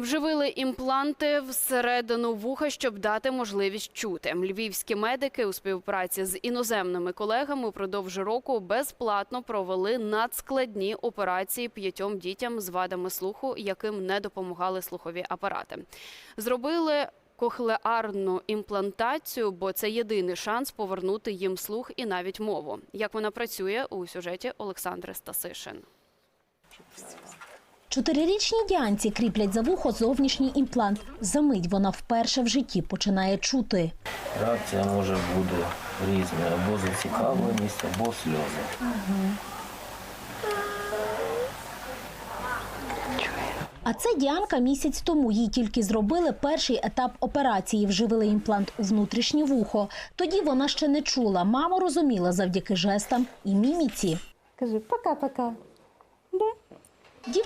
Вживили імпланти всередину вуха, щоб дати можливість чути. Львівські медики у співпраці з іноземними колегами упродовж року безплатно провели надскладні операції п'ятьом дітям з вадами слуху, яким не допомагали слухові апарати. Зробили кохлеарну імплантацію, бо це єдиний шанс повернути їм слух і навіть мову. Як вона працює у сюжеті Олександри Стасишин. Чотирирічній Діанці кріплять за вухо зовнішній імплант. Замить вона вперше в житті починає чути. Реакція може бути різною, або зацікавленість, або сльози. А це Діанка місяць тому. Їй тільки зробили перший етап операції. Вживили імплант у внутрішнє вухо. Тоді вона ще не чула. Маму розуміла завдяки жестам і міміці. Кажи пока-пока.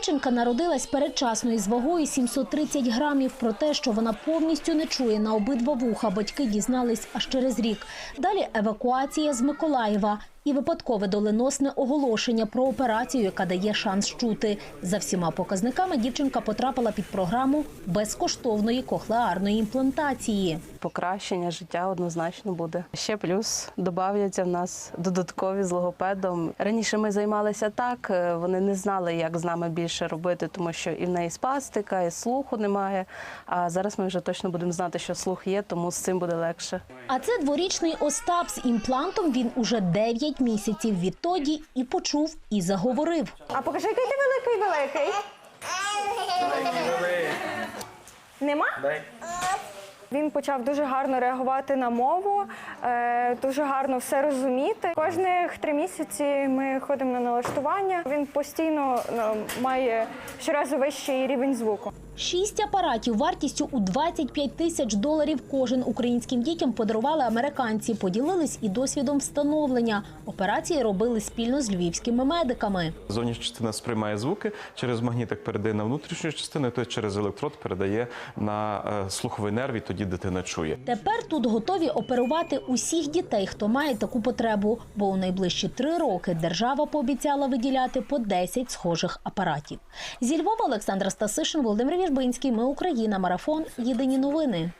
Дівчинка народилась передчасно із вагою 730 грамів. Про те, що вона повністю не чує на обидва вуха, батьки дізнались аж через рік. Далі евакуація з Миколаєва і випадкове доленосне оголошення про операцію, яка дає шанс чути. За всіма показниками дівчинка потрапила під програму безкоштовної кохлеарної імплантації. Покращення життя однозначно буде. Ще плюс додаються в нас додаткові з логопедом. Раніше ми займалися так, е, вони не знали, як з нами більше робити, тому що і в неї спастика, і слуху немає. А зараз ми вже точно будемо знати, що слух є, тому з цим буде легше. А це дворічний Остап з імплантом. Він уже 9 місяців відтоді і почув, і заговорив. А покажи, який ти великий великий. Нема? Він почав дуже гарно реагувати на мову, е, дуже гарно все розуміти. Кожних три місяці ми ходимо на налаштування. Він постійно е, має щоразу вищий рівень звуку. Шість апаратів вартістю у 25 тисяч доларів кожен українським дітям подарували американці. Поділились і досвідом встановлення. Операції робили спільно з львівськими медиками. Зовнішня частина сприймає звуки, через магнітик передає на внутрішню частину, той через електрод передає на е, слуховий нерв, і тоді дитина чує. Тепер тут готові оперувати усіх дітей, хто має таку потребу. Бо у найближчі три роки держава пообіцяла виділяти по 10 схожих апаратів. Зі Львова Олександра Стасишин, Володимир Вірбинський. Ми Україна. Марафон. Єдині новини.